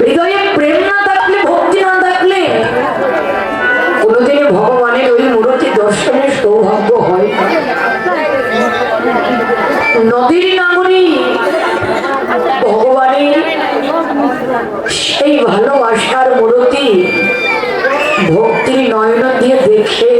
হৃদয়ে প্রেম না থাকলে, ভক্তি না থাকলে ভগবানের ওই দর্শনের সৌভাগ্য হয়। নদীর ভগবানের সেই ভালোবাসার মূর্তি ভক্তির নয়ন দিয়ে দেখে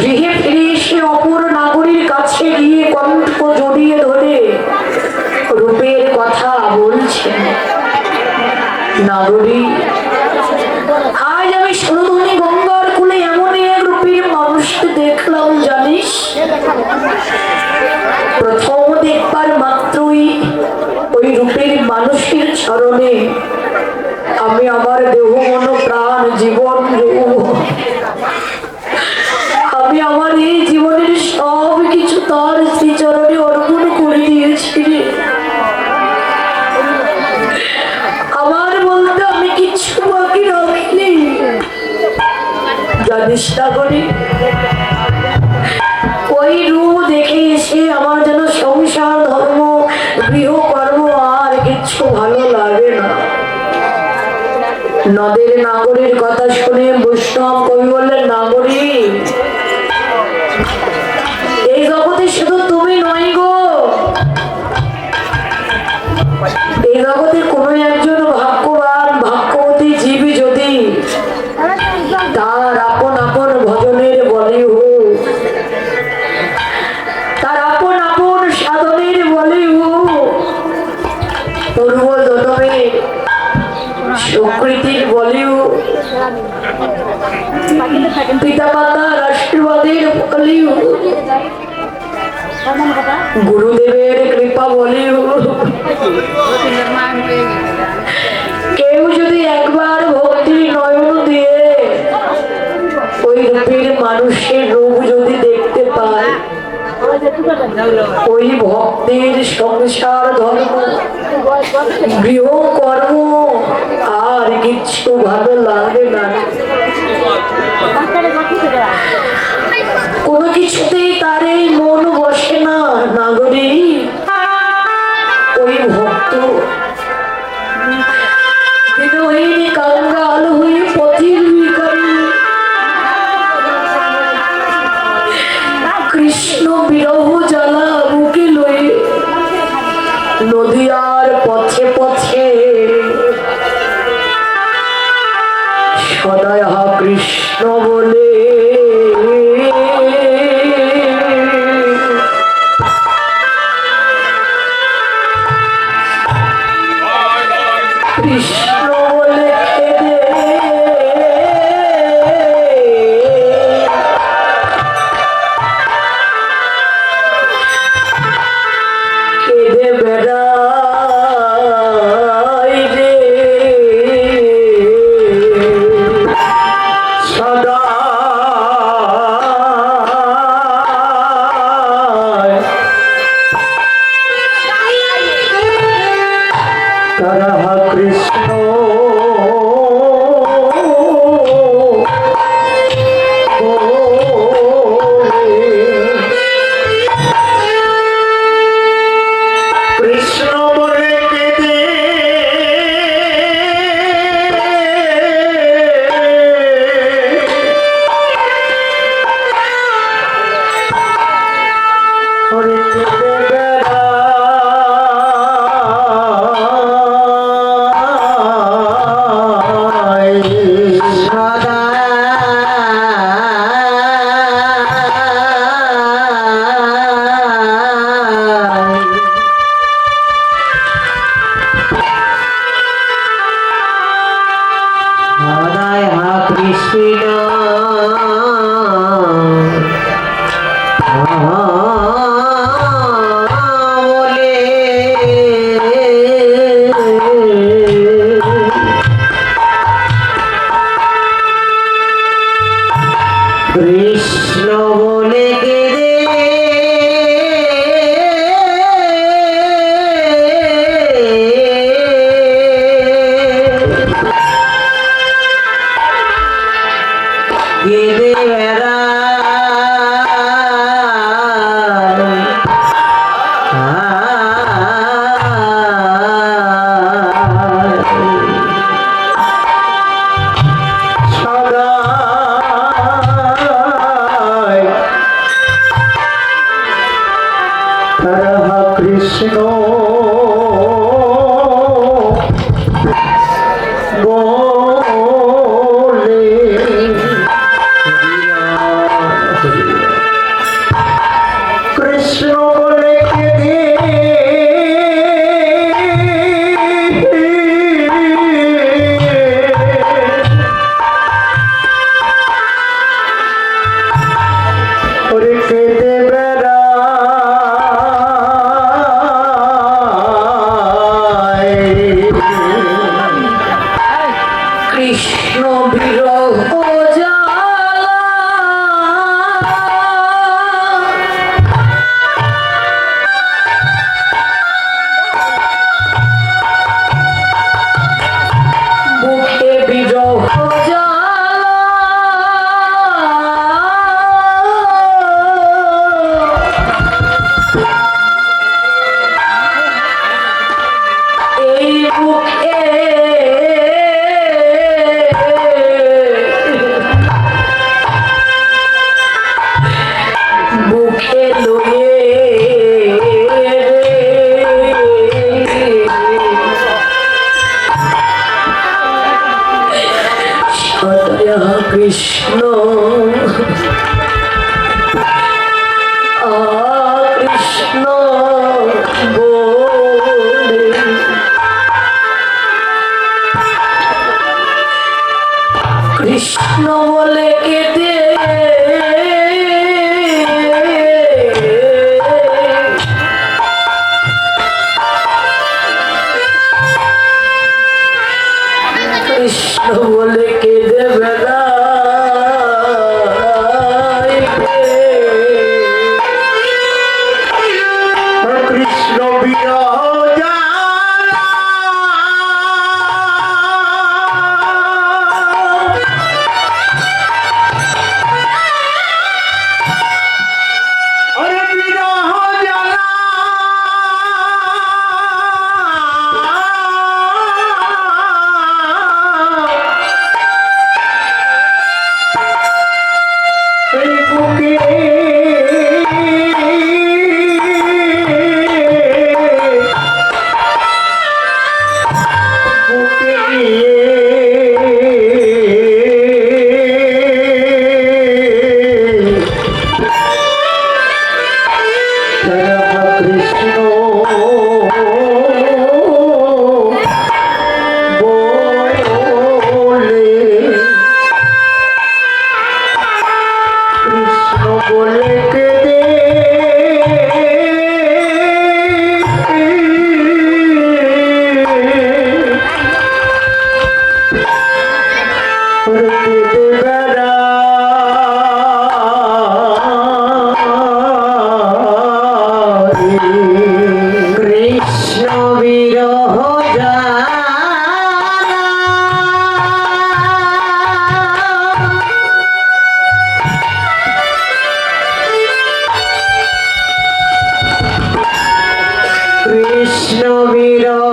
গৃহে ফিরে এসে অপর নাগরীর কাছে গিয়ে কণ্ঠ জড়িয়ে ধরে রূপের কথা বলছেন নাগরী আজ আমি সুরধনী গঙ্গার কুলে এমন এক রূপের মানুষকে দেখলাম, জানিস? প্রথম দেখবার মাত্রই ওই রূপের মানুষের চরণে আমি আমার দেহ মন প্রাণ জীবন যৌবন না করি। ওই রূপ দেখে এসে আমার যেন সংসার, ধর্ম, গৃহকর্ম আর কিচ্ছু ভালো লাগে না। নদের নাগরের কথা শুনে বৈষ্ণব কবি বললেন, নাগরী, এই জগতে শুধু তুমি নয় গো। এই জগতে কোনো একজন পিতা মাতার আশীর্বাদের বলেও গুরুদেবের কৃপা বলেও। কেউ যদি একবার ভক্তির নয়ন দিয়ে ওই রূপের মানুষের রূপ যদি দেখতে পায়, ওই ভক্তের সংসার ধর্ম, গৃহ কর্ম আর কিচ্ছু ভালো লাগে না। কোনো কিছুতেই তার এই মন বসে না নাগরী কৃষ্ণ কৃষ্ণ বলে বলে কবিরা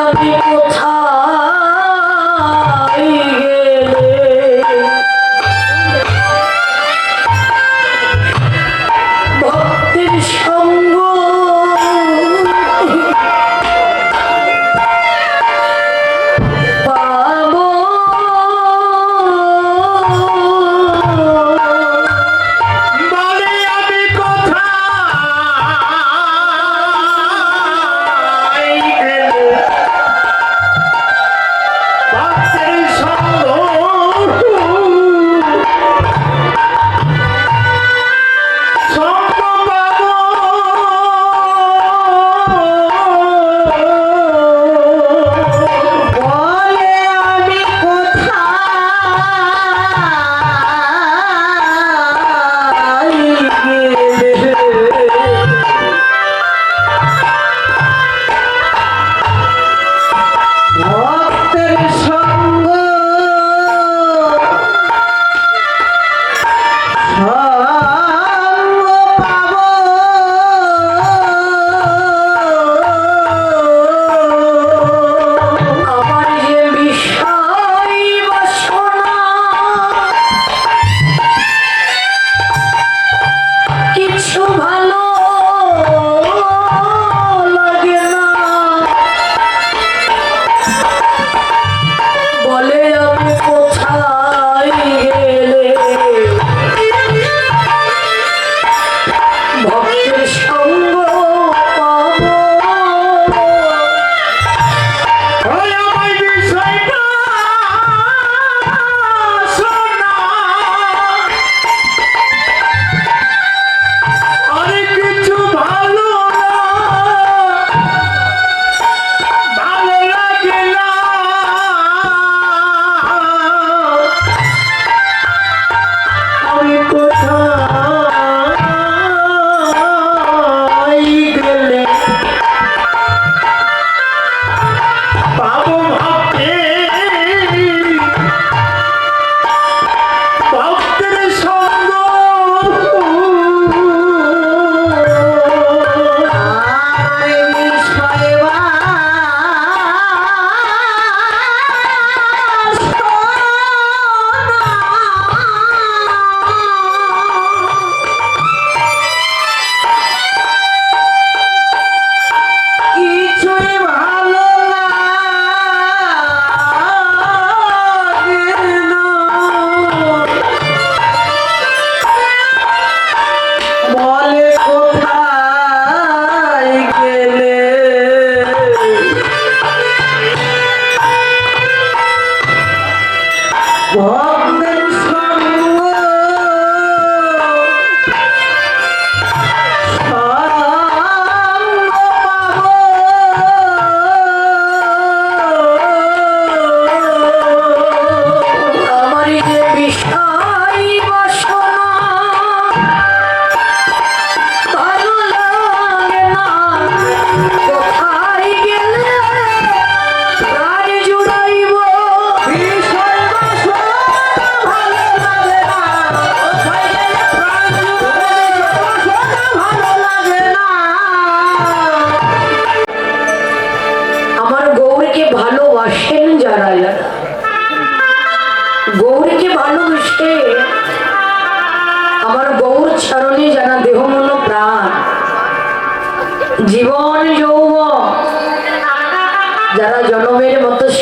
আমি কোথায়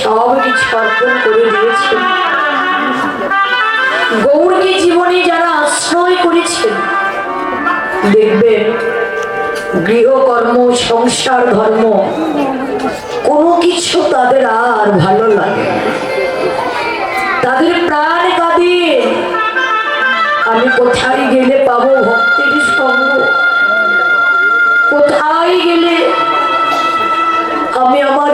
সব অর্পণ করে দিয়েছেন গৌরকে জীবনে যারা আশ্রয় করেছেন দেখবেন গৃহকর্ম, সংসার ধর্ম, কোনো কিছু তাদের আর ভালো লাগে তাদের প্রাণ কাঁদে। আমি কোথায় গেলে পাবো ভক্তির সঙ্গ? কোথায় গেলে আমি আমার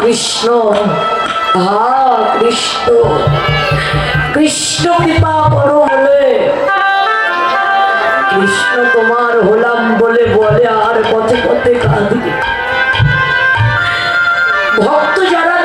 কৃষ্ণ হা কৃষ্ণ কৃষ্ণ কৃপা করো বলে। কৃষ্ণ তোমার হলাম বলে বলে আর পথে পথে কাঁদি ভক্ত যারা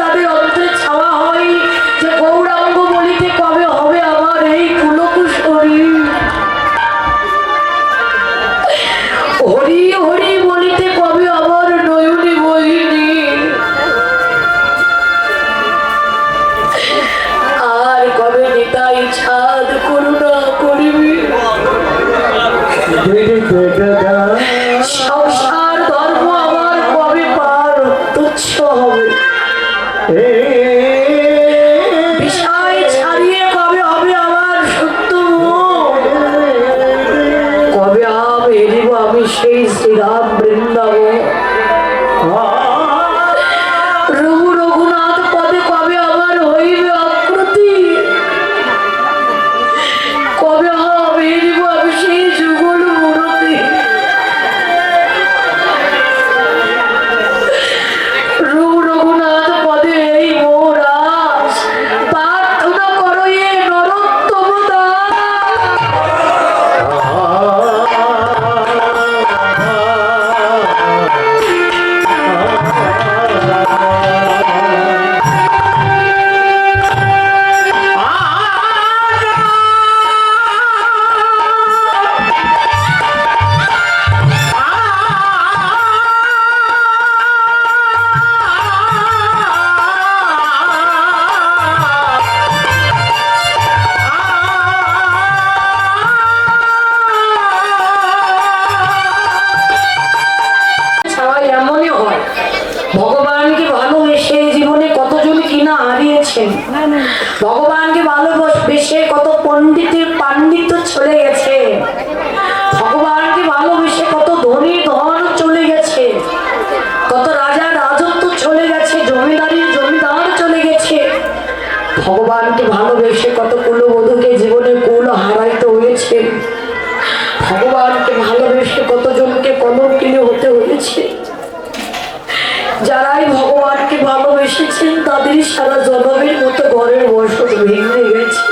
সারা জনমের মতো ঘরের বসত ভেঙে গেছে।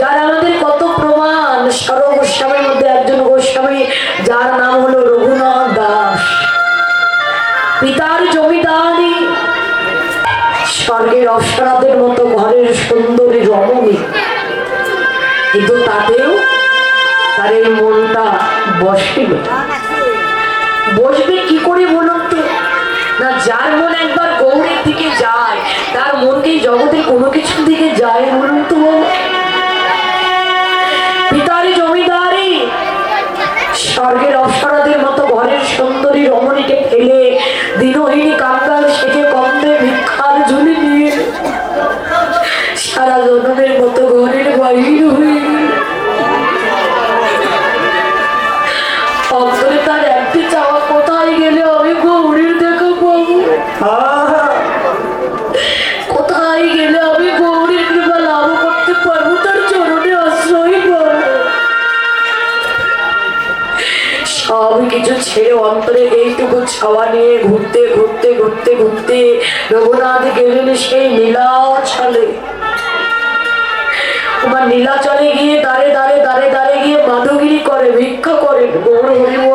যারা আমাদের কত প্রমাণ সর্ব গোস্বামীর মধ্যে একজন গোস্বামী, যার নাম হলো রঘুনাথ দাস। পিতার জমিদারি স্বর্গের অপসরাদের মতো ঘরের সুন্দরী রমণী। কিন্তু তাতেও তার এই মনটা বসে না, যার মন একবার গৌরের দিকে যায়, তার মনকে জগতের কোনো কিছুর দিকে যায় বলুন তো জমিদারি, স্বর্গের অপসরাদের ছাওয়া নিয়ে ঘুরতে ঘুরতে ঘুরতে ঘুরতে রঘুনাথ গেলেন সেই নীলাচলে। তোমার নীলাচলে গিয়ে দাঁড়ে দাঁড়ে দাঁড়ে দাঁড়ে গিয়ে মাধুগিরি করে, ভিক্ষা করে, গৌর হরিব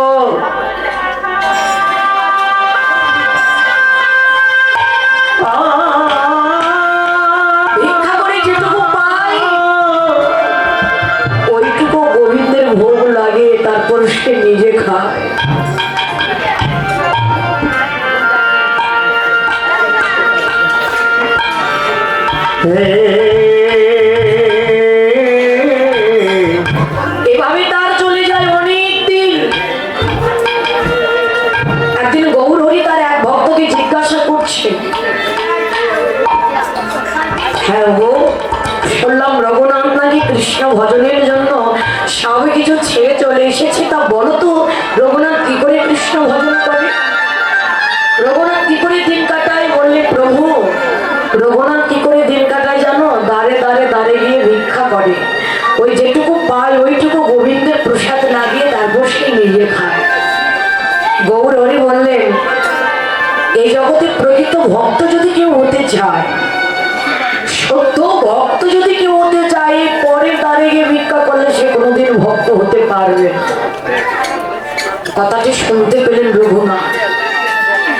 এই জগতে প্রকৃত ভক্ত যদি কেউ হতে চায়, সত্য ভক্ত যদি কেউ হতে চায়, পরের দ্বারে গিয়ে ভিক্ষা করলে সে কোনোদিন ভক্ত হতে পারবে কথাটি শুনতে পেলেন রঘুনাথ।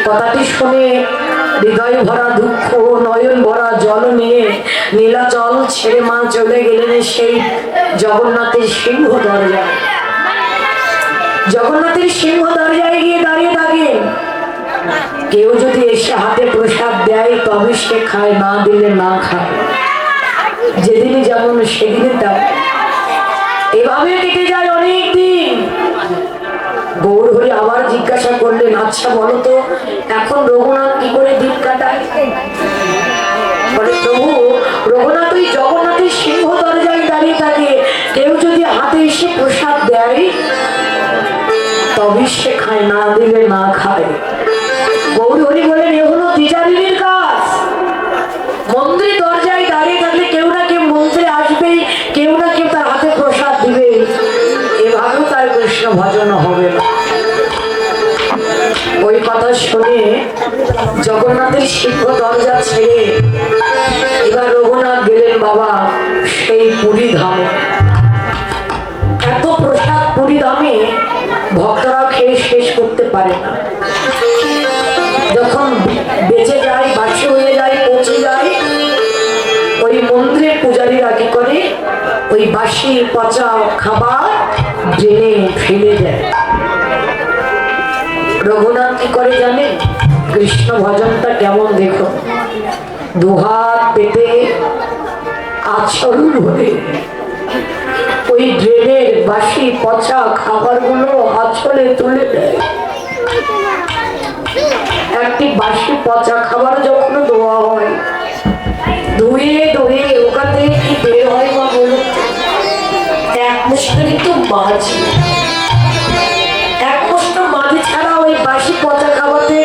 কথাটি শুনে হৃদয় ভরা দুঃখ নয়ন ভরা জল নিয়ে নীলাচল ছেড়ে মা চলে গেলেন সেই জগন্নাথের সিংহ দরজায়। জগন্নাথের সিংহ দরজায় গিয়ে দাঁড়িয়ে থাকেন। কেউ যদি এসে হাতে প্রসাদ দেয়, তবে সে খায়, না দিলে না খায়। যেদিনে যেমন সেদিনে তাই এভাবে কেটে যায় অনেক দিন। গৌর হরি আবার জিজ্ঞাসা করলেন আচ্ছা বলো তো, এখন রঘুনাথ কি করে দিন কাটায়? প্রভু, রঘুনাথ ওই জগন্নাথের সিংহ দরজায় দাঁড়িয়ে থাকে। কেউ যদি হাতে এসে প্রসাদ দেয়, তবে সে খায়, না দিলে না খায়। গৌর বলেন এ হলো কাজ। মন্দির দরজায় দাঁড়িয়ে থাকলে কেউ না কেউ মন্ত্রে আসবে কেউ না কেউ তার হাতে প্রসাদ দিবে। এভাবেও তার কৃষ্ণ ভজন হবে। ওই কথা শুনে জগন্নাথের সিংহ দরজা ছেড়ে এবার রঘুনাথ গেলেন, বাবা, সেই পুরী ধামে। এত প্রসাদ পুরী ধামে ভক্তরা খেয়ে শেষ করতে পারে না। যখন বেঁচে যায় বাসি হয়ে যায় পচে যায় ওই মন্দিরের পূজারীরা কি করে ওই বাসি পচা খাবার ড্রেনে ফেলে দেয়। রঘুনাথ কি করে জানেন কৃষ্ণ ভজনটা কেমন দেখো দুহাত পেতে আচরণ হয়ে ওই ড্রেনের বাসি পচা খাবারগুলো আছলে তুলে দেয়। একটি বাসি পচা খাবার যখন ধোয়া হয়, ধুয়ে ধুয়ে ওখান কি বের হয় বা বলুন? এক মুষ্টি কিন্তু মাঝি এক মুষ্টি মাঝি ছাড়া ওই বাসি পচা খাবার থেকে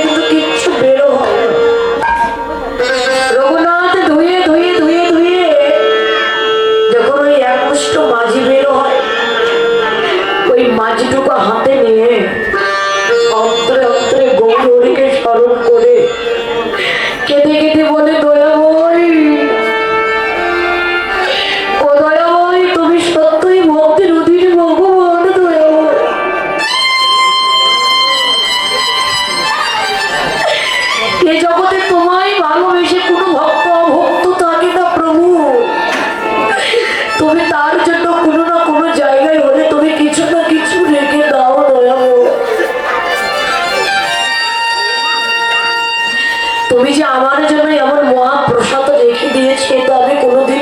যে আমার জন্য এমন মহাপ্রসাদ রেখে দিয়েছে তো আমি কোনোদিনই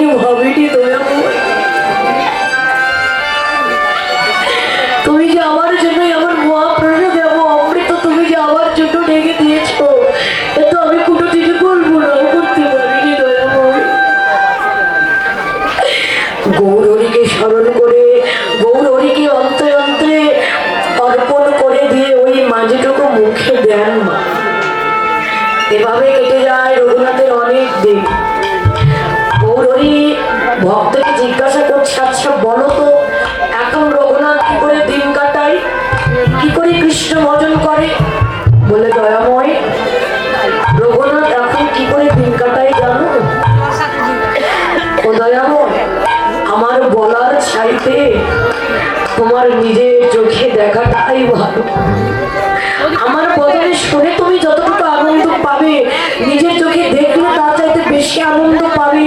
আমার নিজের চোখে দেখা তাই ভালো। আমার বদলে শুনে তুমি যতটুকু আনন্দ পাবে, নিজের চোখে দেখলে তার চাইতে বেশি আনন্দ পাবে।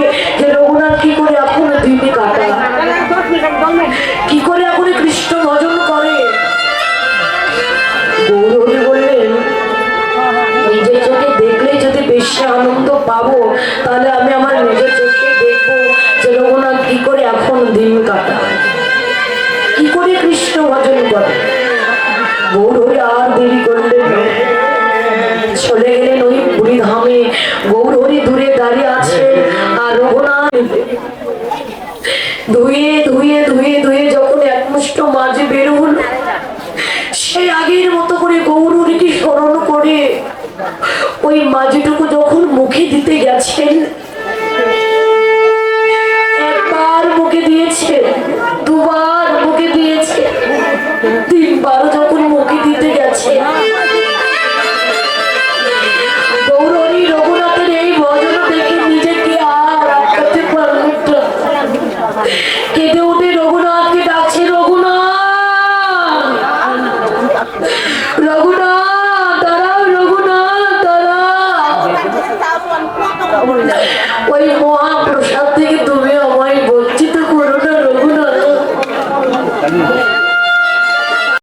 ওই মাঝিটুকু যখন মুখে দিতে গেছেন